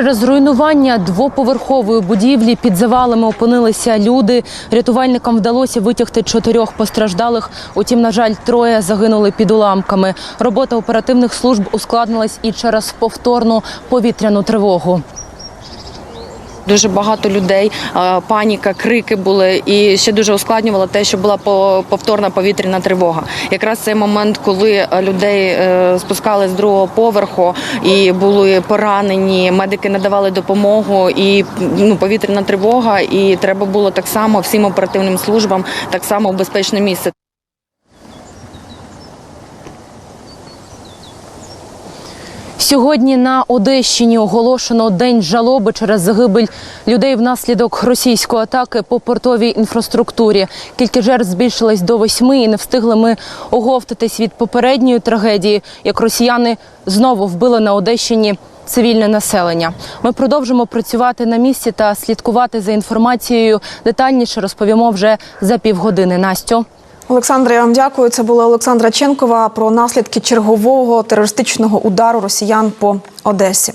Через руйнування двоповерхової будівлі під завалами опинилися люди. Рятувальникам вдалося витягти чотирьох постраждалих. Утім, на жаль, троє загинули під уламками. Робота оперативних служб ускладнилась і через повторну повітряну тривогу. Дуже багато людей, е, паніка, крики були, і ще дуже ускладнювало те, що була по- повторна повітряна тривога. Якраз цей момент, коли е, людей е, спускали з другого поверху і були поранені, медики надавали допомогу, і ну, повітряна тривога, і треба було так само всім оперативним службам так само в безпечне місце. Сьогодні на Одещині оголошено день жалоби через загибель людей внаслідок російської атаки по портовій інфраструктурі. Кількість жертв збільшилась до восьми, і не встигли ми оговтатись від попередньої трагедії, як росіяни знову вбили на Одещині цивільне населення. Ми продовжимо працювати на місці та слідкувати за інформацією. Детальніше розповімо вже за півгодини. Настю. Олександре, я вам дякую. Це була Олександра Ченкова про наслідки чергового терористичного удару росіян по Одесі.